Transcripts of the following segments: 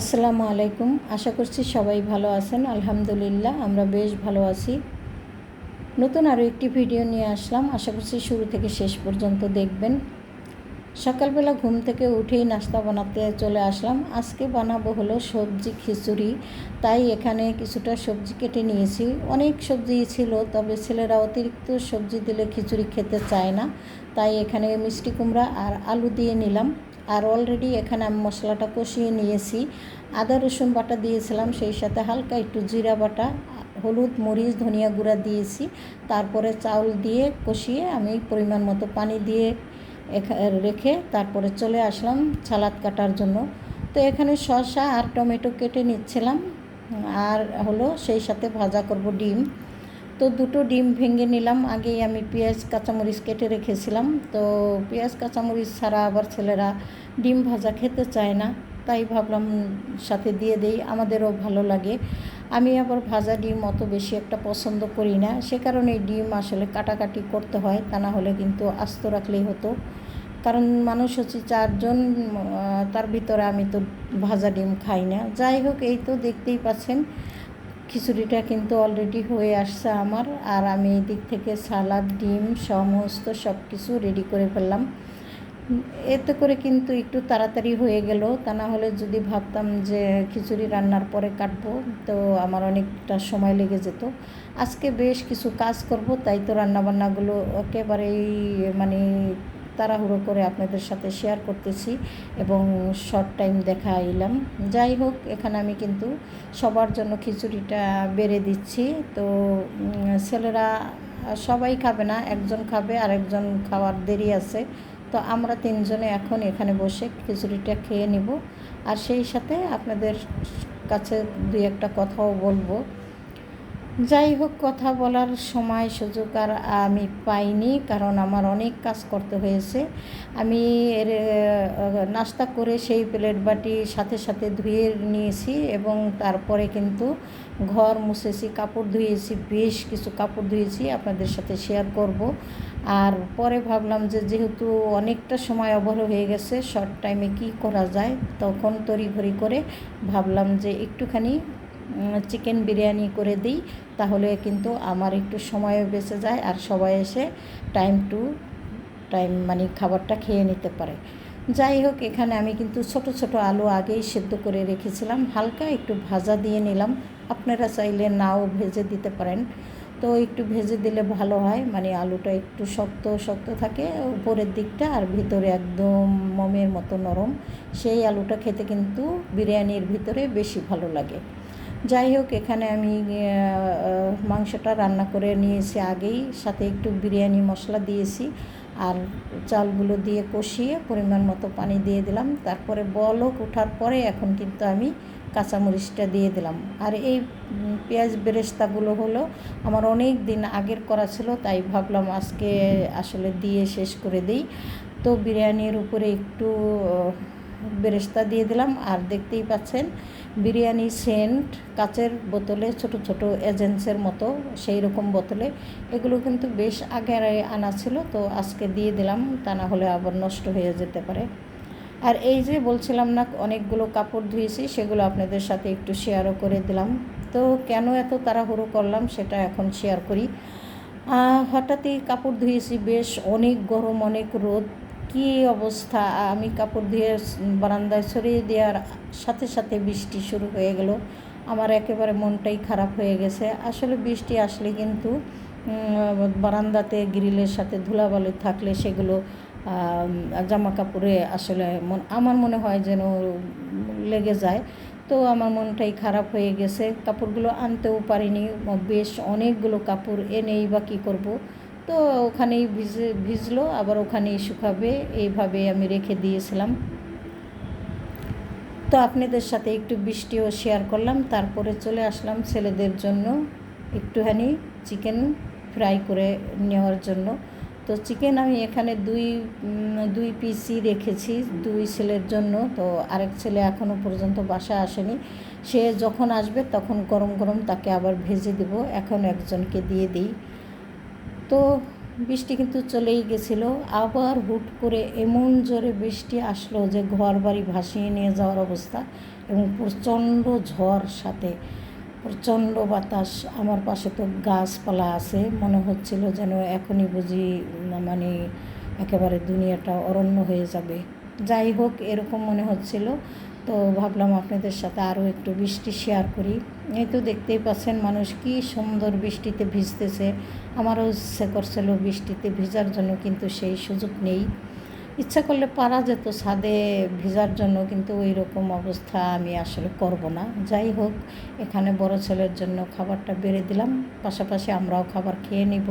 আসসালামু আলাইকুম। আশা করছি সবাই ভালো আছেন। আলহামদুলিল্লাহ, আমরা বেশ ভালো আছি। নতুন আরও একটি ভিডিও নিয়ে আসলাম। আশা করছি শুরু থেকে শেষ পর্যন্ত দেখবেন। সকালবেলা ঘুম থেকে উঠেই নাস্তা বানাতে চলে আসলাম। আজকে বানাবো হলো সবজি খিচুড়ি। তাই এখানে কিছুটা সবজি কেটে নিয়েছি। অনেক সবজি ছিল, তবে ছেলেরা অতিরিক্ত সবজি দিলে খিচুড়ি খেতে চায় না। তাই এখানে মিষ্টি কুমড়া আর আলু দিয়ে নিলাম। আর অলরেডি এখানে আমি মশলাটা কষিয়ে নিয়েছি। আদা, রসুন বাটা দিয়েছিলাম, সেই সাথে হালকা একটু জিরা বাটা, হলুদ, মরিচ, ধনিয়া গুঁড়া দিয়েছি। তারপরে চাউল দিয়ে কষিয়ে আমি পরিমাণ মতো পানি দিয়ে রেখে তারপরে চলে আসলাম সালাদ কাটার জন্য। তো এখানে শসা আর টমেটো কেটে নিচ্ছিলাম। আর হলো সেই সাথে ভাজা করব ডিম। তো দুটো ডিম ভেঙে নিলাম। আগেই আমি পেঁয়াজ, কাঁচামরিচ কেটে রেখেছিলাম। তো পেঁয়াজ, কাঁচামরিচ ছাড়া আবার ছেলেরা ডিম ভাজা খেতে চায় না। তাই ভাবলাম সাথে দিয়ে দেই, আমাদেরও ভালো লাগে। আমি আবার ভাজা ডিম অত বেশি একটা পছন্দ করি না। সে কারণে ডিম আসলে কাটাকাটি করতে হয়, তা না হলে কিন্তু আস্ত রাখলেই হতো। কারণ মানুষ হচ্ছে চারজন তার ভিতরে আমি তো ভাজা ডিম খাই না। যাই হোক, এই তো দেখতেই পাচ্ছেন। খিচুড়িটা কিন্তু অলরেডি হয়ে আসছে আমার। আর আমি এই দিক থেকে সালাদ, ডিম সমস্ত সব কিছু রেডি করে ফেললাম। এতে করে কিন্তু একটু তাড়াতাড়ি হয়ে গেল। তা না হলে যদি ভাবতাম যে খিচুড়ি রান্নার পরে কাটবো, তো আমার অনেকটা সময় লেগে যেত। আজকে বেশ কিছু কাজ করব, তাই তো রান্নাবান্নাগুলো একেবারেই মানে তাড়াহুড়ো করে আপনাদের সাথে শেয়ার করতেছি এবং শর্ট টাইম দেখা এলাম। যাই হোক, এখানে আমি কিন্তু সবার জন্য খিচুড়িটা বেড়ে দিচ্ছি। তো ছেলেরা সবাই খাবে না, একজন খাবে আর একজন খাওয়ার দেরি আছে। তো আমরা তিনজনে এখন এখানে বসে খিচুড়িটা খেয়ে নিব। আর সেই সাথে আপনাদের কাছে দুই একটা কথাও বলব। যাই হোক কথা বলার সময় সুযোগ আর আমি পাইনি, কারণ আমার অনেক কাজ করতে হয়েছে। আমি এর নাস্তা করে সেই প্লেট বাটি সাথে সাথে ধুয়ে নিয়েছি এবং তারপরে কিন্তু ঘর মুছেছি, কাপড় ধুয়েছি, বেশ কিছু কাপড় ধুয়েছি, আপনাদের সাথে শেয়ার করব। আর পরে ভাবলাম যে যেহেতু অনেকটা সময় অবর হয়ে গেছে শর্ট টাইমে কি করা যায়, তখন তড়িঘড়ি করে ভাবলাম যে একটুখানি চিকেন বিরিয়ানি করে দিই, তাহলে কিন্তু আমার একটু সময়ও বেঁচে যায় আর সবাই এসে টাইম টু টাইম মানে খাবারটা খেয়ে নিতে পারে। যাই হোক, এখানে আমি কিন্তু ছোট ছোট আলু আগেই সেদ্ধ করে রেখেছিলাম, হালকা একটু ভাজা দিয়ে নিলাম, আপনারা চাইলে নাও ভেজে দিতে পারেন। তো একটু ভেজে দিলে ভালো হয় মানে আলুটা একটু শক্ত শক্ত থাকে, উপরের দিকটা আর ভিতরে একদম মমের মতো নরম, সেই আলুটা খেতে কিন্তু বিরিয়ানির ভিতরে বেশি ভালো লাগে। যাই হোক, এখানে আমি মাংসটা রান্না করে নিয়েছি আগেই। সাথে একটু বিরিয়ানি মশলা দিয়েছি আর চালগুলো দিয়ে কষিয়ে পরিমাণ মতো পানি দিয়ে দিলাম। তারপরে বলক ওঠার পরে এখন কিন্তু আমি কাঁচামরিচটা দিয়ে দিলাম। আর এই পেঁয়াজ বেরেস্তাগুলো হলো আমার অনেক দিন আগের করা ছিল, তাই ভাবলাম আজকে আসলে দিয়ে শেষ করে দিই। তো বিরিয়ানির উপরে একটু বেরেস্তা দিয়ে দিলাম। আর দেখতেই পাচ্ছেন, বিরিয়ানি সেন্ট, কাচের বোতলে, ছোট ছোট এজেন্সের মতো সেই রকম বোতলে। এগুলো কিন্তু বেশ আগে আনা ছিল, তো আজকে দিয়ে দিলাম, তা না হলে আবার নষ্ট হয়ে যেতে পারে। আর এই যে বলছিলাম না, অনেকগুলো কাপড় ধুয়েছি, সেগুলো আপনাদের সাথে একটু শেয়ারও করে দিলাম। তো কেন এত তাড়াহুড়ো করলাম, সেটা এখন শেয়ার করি। হঠাৎই কাপড় ধুয়েছি, বেশ অনেক গরম, অনেক রোদ। কি অবস্থা? আমি কাপড় দিয়ে বারান্দায় সরিয়ে দেওয়ার সাথে সাথে বৃষ্টি শুরু হয়ে গেল। আমার একেবারে মনটাই খারাপ হয়ে গেছে। আসলে বৃষ্টি আসলে কিন্তু বারান্দাতে গ্রিলের সাথে ধুলাবালি থাকলে সেগুলো জামা কাপড়ে আসলে মন, আমার মনে হয় যেন লেগে যায়। তো আমার মনটাই খারাপ হয়ে গেছে। কাপড়গুলো আনতেও পারিনি। বেশ অনেকগুলো কাপড় এনেই বা কী করব? তো ওখানেই ভিজে, ভিজলো, আবার ওখানেই শুকাবে। এইভাবে আমি রেখে দিয়েছিলাম। তো আপনাদের সাথে একটু বৃষ্টিও শেয়ার করলাম। তারপরে চলে আসলাম ছেলেদের জন্য একটুখানি চিকেন ফ্রাই করে নেওয়ার জন্য। তো চিকেন আমি এখানে দুই দুই পিসই রেখেছি দুই ছেলের জন্য। তো আরেক ছেলে এখনও পর্যন্ত বাসা আসেনি। সে যখন আসবে তখন গরম গরম তাকে আবার ভেজে দেব। এখন একজনকে দিয়ে দিই। তো বৃষ্টি কিন্তু চলেই গেছিল। আবার হুট করে এমন জোরে বৃষ্টি আসলো যে ঘর বাড়ি ভাসিয়ে নিয়ে যাওয়ার অবস্থা এবং প্রচণ্ড ঝড় সাথে, প্রচণ্ড বাতাস। আমার পাশে তো গাছপালা আছে, মনে হচ্ছিল যেন এখনই বুঝি মানে একেবারে দুনিয়াটা অরণ্য হয়ে যাবে। যাই হোক, এরকম মনে হচ্ছিল। তো ভাবলাম আপনাদের সাথে আরও একটু বৃষ্টি শেয়ার করি। এই তো দেখতেই পাচ্ছেন মানুষ কি সুন্দর বৃষ্টিতে ভিজতেছে। আমারও ইচ্ছে করছিল বৃষ্টিতে ভিজার জন্য, কিন্তু সেই সুযোগ নেই। ইচ্ছা করলে পারা যেত, ছাদে ভিজার জন্য, কিন্তু ওই রকম অবস্থা আমি আসলে করব না। যাই হোক, এখানে বড় ছেলের জন্য খাবারটা বেড়ে দিলাম। পাশাপাশি আমরাও খাবার খেয়ে নিব।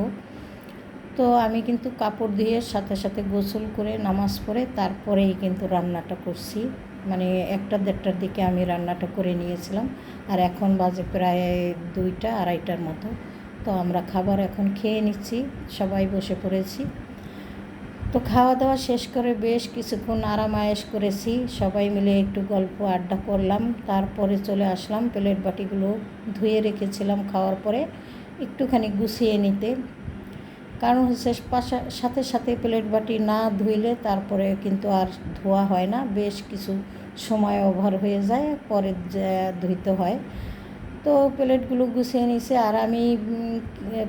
তো আমি কিন্তু কাপড় দিয়ে সাথে সাথে গোসল করে, নামাজ পড়ে তারপরেই কিন্তু রান্নাটা করছি। মানে একটা দেড়টার দিকে আমি রান্নাটা করে নিয়েছিলাম আর এখন বাজে প্রায় দুইটা, আড়াইটার মতো। তো আমরা খাবার এখন খেয়ে নিচ্ছি, সবাই বসে পড়েছি। তো খাওয়া দাওয়া শেষ করে বেশ কিছুক্ষণ আরাম আয়েস করেছি, সবাই মিলে একটু গল্প আড্ডা করলাম, তারপরে চলে আসলাম, প্লেট বাটিগুলো ধুয়ে রেখেছিলাম খাওয়ার পরে, একটুখানি গুছিয়ে নিতে। কারণ হচ্ছে সাথে সাথে প্লেট বাটি না ধুইলে তারপরে কিন্তু আর ধোয়া হয় না। বেশ কিছু সময় ওভার হয়ে যায়, পরে ধুইতে হয়। তো প্লেটগুলো গুছিয়ে নিছে আর আমি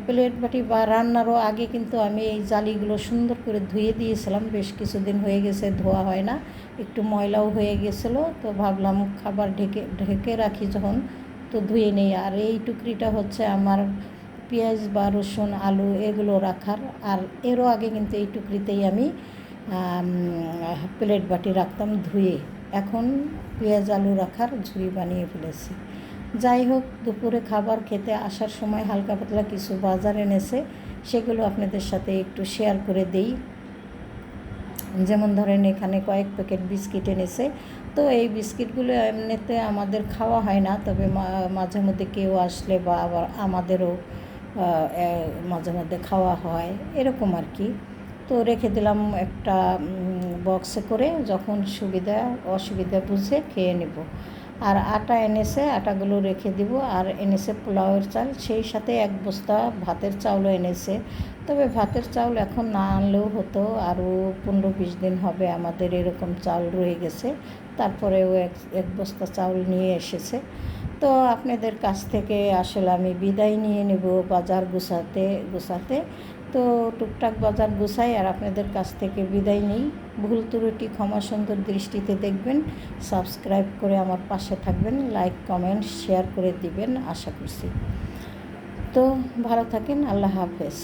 প্লেট বাটি বা রান্নারও আগে কিন্তু আমি এই জালিগুলো সুন্দর করে ধুয়ে দিয়েছিলাম। বেশ কিছুদিন হয়ে গেছে, ধোয়া হয় না। একটু ময়লাও হয়ে গেছিল, তো ভাবলাম খাবার ঢেকে ঢেকে রাখি যখন, তো ধুয়ে নেই। আর এই টুকরিটা হচ্ছে আমার পেঁয়াজ বা রসুন, আলু এগুলো রাখার। আর এরও আগে কিন্তু এই টুকরিতেই আমি প্লেট বাটি রাখতাম ধুয়ে। এখন পেঁয়াজ, আলু রাখার ঝুড়ি বানিয়ে ফেলেছি। যাই হোক, দুপুরে খাবার খেতে আসার সময় হালকা পাতলা কিছু বাজার এনেছে, সেগুলো আপনাদের সাথে একটু শেয়ার করে দেই। যেমন ধরেন, এখানে কয়েক প্যাকেট বিস্কিট এনেছে। তো এই বিস্কিটগুলো এমনিতে আমাদের খাওয়া হয় না, তবে মাঝে মধ্যে কেউ আসলে বা আবার আমাদেরও মাঝে মধ্যে খাওয়া হয়, এরকম আর কি। তো রেখে দিলাম একটা বক্সে করে, যখন সুবিধা, অসুবিধা বুঝে খেয়ে নেব। আর আটা এনেছে, আটাগুলো রেখে দিব, আর এনেছে পোলাওয়ের চাল, সেই সাথে এক বস্তা ভাতের চাউলও এনেছে। তবে ভাতের চাউল এখন না আনলেও হতো, আরও পনেরো বিশ দিন হবে আমাদের এরকম চাউল রয়ে গেছে। তারপরেও এক এক বস্তা চাউল নিয়ে এসেছে। তো আপনাদের কাছ থেকে আসলে আমি বিদায় নিয়ে নেব বাজার গুছাতে গুছাতে। তো টুকটাক বাজার গুছাই আর আপনাদের কাছ থেকে বিদায় নিই। ভুল ত্রুটি, ক্ষমা সুন্দর দৃষ্টিতে দেখবেন, সাবস্ক্রাইব করে আমার পাশে থাকবেন, লাইক, কমেন্ট, শেয়ার করে দিবেন, আশা করছি। তো ভালো থাকেন, আল্লাহ হাফেজ।